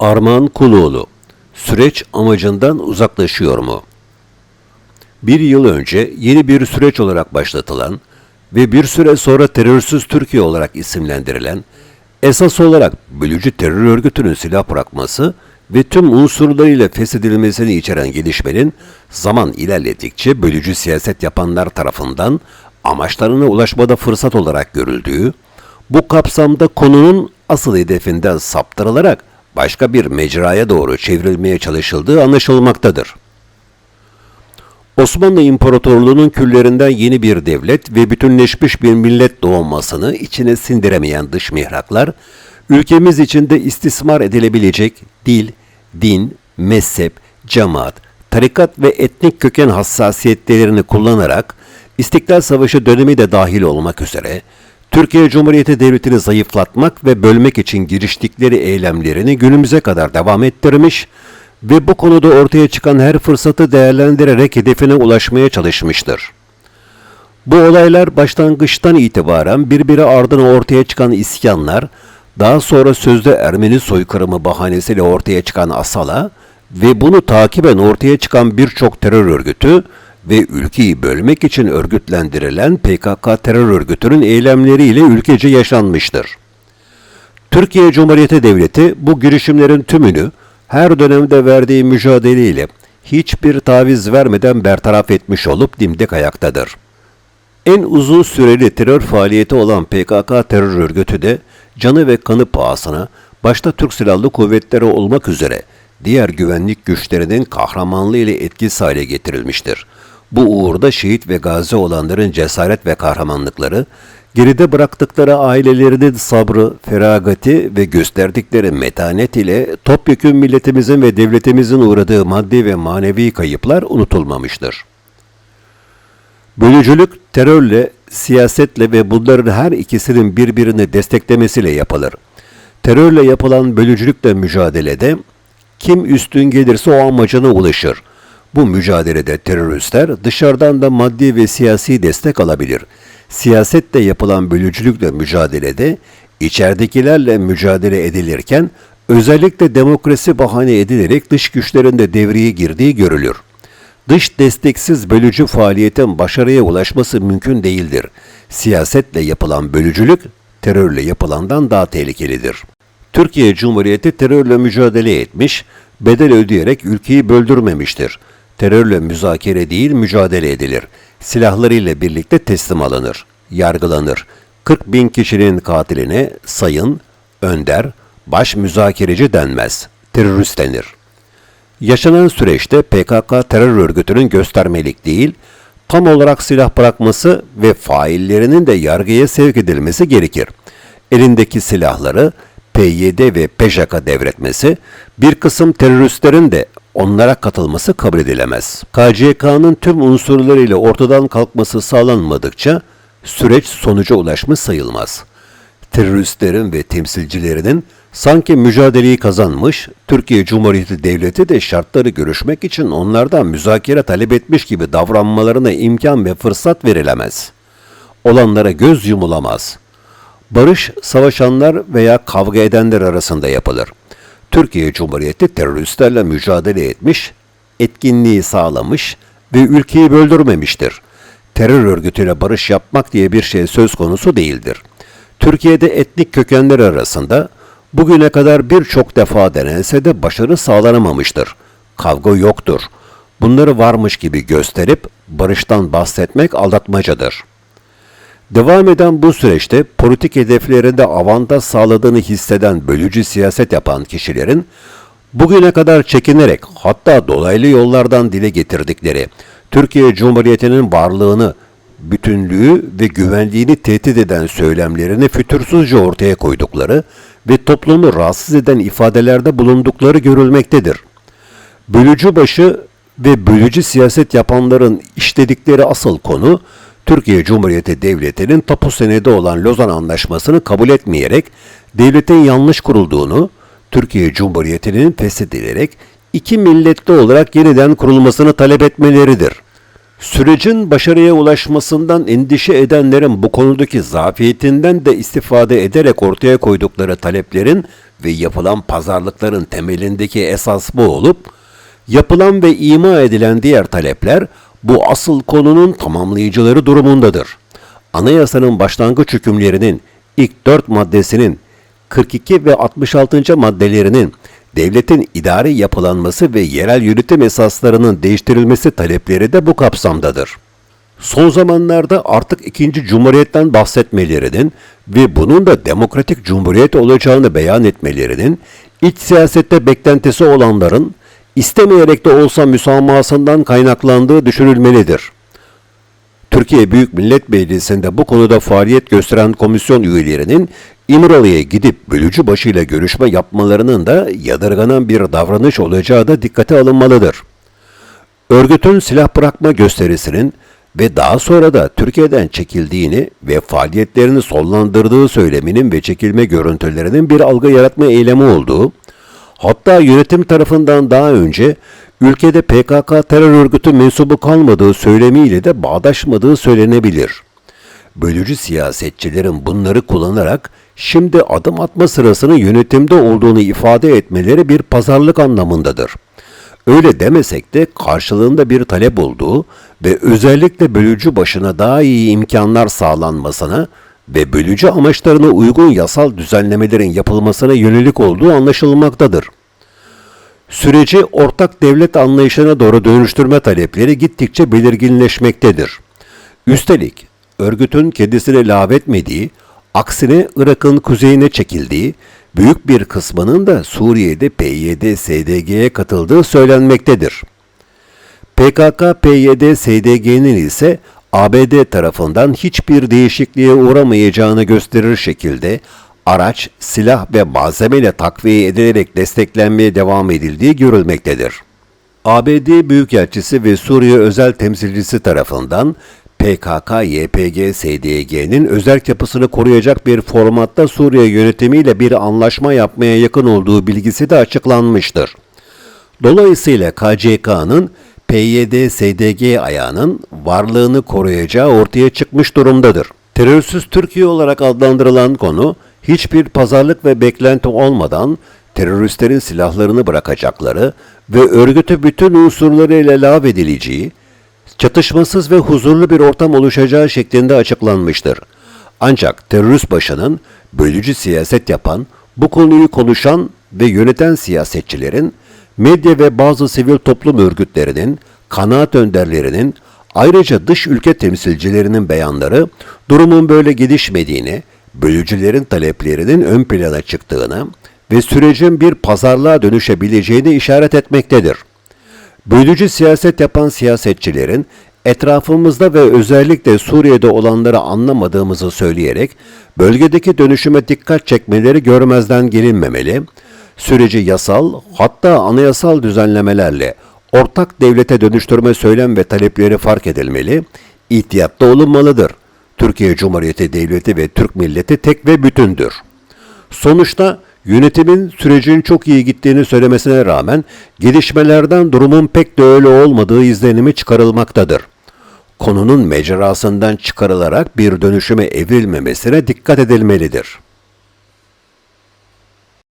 Armağan Kuluoğlu Süreç amacından uzaklaşıyor mu? Bir yıl önce yeni bir süreç olarak başlatılan ve bir süre sonra terörsüz Türkiye olarak isimlendirilen, esas olarak bölücü terör örgütünün silah bırakması ve tüm unsurlarıyla feshedilmesini içeren gelişmenin zaman ilerledikçe bölücü siyaset yapanlar tarafından amaçlarına ulaşmada fırsat olarak görüldüğü, bu kapsamda konunun asıl hedefinden saptırılarak başka bir mecraya doğru çevrilmeye çalışıldığı anlaşılmaktadır. Osmanlı İmparatorluğu'nun küllerinden yeni bir devlet ve bütünleşmiş bir millet doğmasını içine sindiremeyen dış mihraklar, ülkemiz içinde istismar edilebilecek dil, din, mezhep, cemaat, tarikat ve etnik köken hassasiyetlerini kullanarak İstiklal Savaşı dönemi de dahil olmak üzere Türkiye Cumhuriyeti Devleti'ni zayıflatmak ve bölmek için giriştikleri eylemlerini günümüze kadar devam ettirmiş ve bu konuda ortaya çıkan her fırsatı değerlendirerek hedefine ulaşmaya çalışmıştır. Bu olaylar başlangıçtan itibaren birbiri ardına ortaya çıkan isyanlar, daha sonra sözde Ermeni soykırımı bahanesiyle ortaya çıkan Asala ve bunu takiben ortaya çıkan birçok terör örgütü ve ülkeyi bölmek için örgütlendirilen PKK terör örgütünün eylemleriyle ülkece yaşanmıştır. Türkiye Cumhuriyeti Devleti bu girişimlerin tümünü her dönemde verdiği mücadeleyle hiçbir taviz vermeden bertaraf etmiş olup dimdik ayaktadır. En uzun süreli terör faaliyeti olan PKK terör örgütü de canı ve kanı pahasına başta Türk Silahlı Kuvvetleri olmak üzere diğer güvenlik güçlerinin kahramanlığı ile etkisiz hale getirilmiştir. Bu uğurda şehit ve gazi olanların cesaret ve kahramanlıkları, geride bıraktıkları ailelerinin sabrı, feragati ve gösterdikleri metanet ile topyekun milletimizin ve devletimizin uğradığı maddi ve manevi kayıplar unutulmamıştır. Bölücülük terörle, siyasetle ve bunların her ikisinin birbirini desteklemesiyle yapılır. Terörle yapılan bölücülükle mücadelede kim üstün gelirse o amacına ulaşır. Bu mücadelede teröristler dışarıdan da maddi ve siyasi destek alabilir. Siyasetle yapılan bölücülükle mücadelede içeridekilerle mücadele edilirken özellikle demokrasi bahane edilerek dış güçlerin de devreye girdiği görülür. Dış desteksiz bölücü faaliyetin başarıya ulaşması mümkün değildir. Siyasetle yapılan bölücülük terörle yapılandan daha tehlikelidir. Türkiye Cumhuriyeti terörle mücadele etmiş, bedel ödeyerek ülkeyi böldürmemiştir. Terörle müzakere değil mücadele edilir. Silahlarıyla birlikte teslim alınır, yargılanır. 40 bin kişinin katiline sayın, önder, baş müzakereci denmez, terörist denir. Yaşanan süreçte PKK terör örgütünün göstermelik değil, tam olarak silah bırakması ve faillerinin de yargıya sevk edilmesi gerekir. Elindeki silahları PYD ve PJK'a devretmesi, bir kısım teröristlerin de onlara katılması kabul edilemez. KCK'nın tüm unsurlarıyla ortadan kalkması sağlanmadıkça süreç sonuca ulaşmış sayılmaz. Teröristlerin ve temsilcilerinin sanki mücadeleyi kazanmış, Türkiye Cumhuriyeti Devleti de şartları görüşmek için onlardan müzakere talep etmiş gibi davranmalarına imkan ve fırsat verilemez. Olanlara göz yumulamaz. Barış, savaşanlar veya kavga edenler arasında yapılır. Türkiye Cumhuriyeti teröristlerle mücadele etmiş, etkinliği sağlamış ve ülkeyi böldürmemiştir. Terör örgütüyle barış yapmak diye bir şey söz konusu değildir. Türkiye'de etnik kökenler arasında bugüne kadar birçok defa denense de başarı sağlanamamıştır. Kavga yoktur. Bunları varmış gibi gösterip barıştan bahsetmek aldatmacadır. Devam eden bu süreçte politik hedeflerinde avantaj sağladığını hisseden bölücü siyaset yapan kişilerin bugüne kadar çekinerek hatta dolaylı yollardan dile getirdikleri Türkiye Cumhuriyeti'nin varlığını, bütünlüğü ve güvenliğini tehdit eden söylemlerini fütursuzca ortaya koydukları ve toplumu rahatsız eden ifadelerde bulundukları görülmektedir. Bölücü başı ve bölücü siyaset yapanların işledikleri asıl konu Türkiye Cumhuriyeti Devleti'nin tapu senedi olan Lozan Anlaşması'nı kabul etmeyerek devletin yanlış kurulduğunu, Türkiye Cumhuriyeti'nin feshedilerek iki milletli olarak yeniden kurulmasını talep etmeleridir. Sürecin başarıya ulaşmasından endişe edenlerin bu konudaki zafiyetinden de istifade ederek ortaya koydukları taleplerin ve yapılan pazarlıkların temelindeki esas bu olup, yapılan ve ima edilen diğer talepler bu asıl konunun tamamlayıcıları durumundadır. Anayasanın başlangıç hükümlerinin ilk dört maddesinin 42 ve 66. maddelerinin devletin idari yapılanması ve yerel yönetim esaslarının değiştirilmesi talepleri de bu kapsamdadır. Son zamanlarda artık ikinci cumhuriyetten bahsetmelerinin ve bunun da demokratik cumhuriyet olacağını beyan etmelerinin iç siyasette beklentisi olanların istemeyerek de olsa müsamahasından kaynaklandığı düşünülmelidir. Türkiye Büyük Millet Meclisi'nde bu konuda faaliyet gösteren komisyon üyelerinin İmralı'ya gidip bölücü başıyla görüşme yapmalarının da yadırganan bir davranış olacağı da dikkate alınmalıdır. Örgütün silah bırakma gösterisinin ve daha sonra da Türkiye'den çekildiğini ve faaliyetlerini sonlandırdığı söyleminin ve çekilme görüntülerinin bir algı yaratma eylemi olduğu, hatta yönetim tarafından daha önce ülkede PKK terör örgütü mensubu kalmadığı söylemiyle de bağdaşmadığı söylenebilir. Bölücü siyasetçilerin bunları kullanarak şimdi adım atma sırasını yönetimde olduğunu ifade etmeleri bir pazarlık anlamındadır. Öyle demesek de karşılığında bir talep olduğu ve özellikle bölücü başına daha iyi imkanlar sağlanmasına ve bölücü amaçlarına uygun yasal düzenlemelerin yapılmasına yönelik olduğu anlaşılmaktadır. Süreci ortak devlet anlayışına doğru dönüştürme talepleri gittikçe belirginleşmektedir. Üstelik örgütün kendisine lağvetmediği, aksine Irak'ın kuzeyine çekildiği, büyük bir kısmının da Suriye'de PYD-SDG'ye katıldığı söylenmektedir. PKK-PYD-SDG'nin ise ABD tarafından hiçbir değişikliğe uğramayacağını gösterir şekilde araç, silah ve malzemeyle takviye edilerek desteklenmeye devam edildiği görülmektedir. ABD Büyükelçisi ve Suriye Özel Temsilcisi tarafından PKK-YPG-SDG'nin özel yapısını koruyacak bir formatta Suriye yönetimiyle bir anlaşma yapmaya yakın olduğu bilgisi de açıklanmıştır. Dolayısıyla KCK'nın PYD-SDG ayağının varlığını koruyacağı ortaya çıkmış durumdadır. Terörsüz Türkiye olarak adlandırılan konu, hiçbir pazarlık ve beklenti olmadan teröristlerin silahlarını bırakacakları ve örgütü bütün unsurlarıyla lağvedileceği, çatışmasız ve huzurlu bir ortam oluşacağı şeklinde açıklanmıştır. Ancak terörist başının bölücü siyaset yapan, bu konuyu konuşan ve yöneten siyasetçilerin, medya ve bazı sivil toplum örgütlerinin, kanaat önderlerinin, ayrıca dış ülke temsilcilerinin beyanları durumun böyle gelişmediğini, bölücülerin taleplerinin ön plana çıktığını ve sürecin bir pazarlığa dönüşebileceğini işaret etmektedir. Bölücü siyaset yapan siyasetçilerin etrafımızda ve özellikle Suriye'de olanları anlamadığımızı söyleyerek bölgedeki dönüşüme dikkat çekmeleri görmezden gelinmemeli, süreci yasal hatta anayasal düzenlemelerle ortak devlete dönüştürme söylem ve talepleri fark edilmeli, ihtiyatlı olunmalıdır. Türkiye Cumhuriyeti Devleti ve Türk milleti tek ve bütündür. Sonuçta yönetimin sürecin çok iyi gittiğini söylemesine rağmen gelişmelerden durumun pek de öyle olmadığı izlenimi çıkarılmaktadır. Konunun mecrasından çıkarılarak bir dönüşüme evrilmemesine dikkat edilmelidir.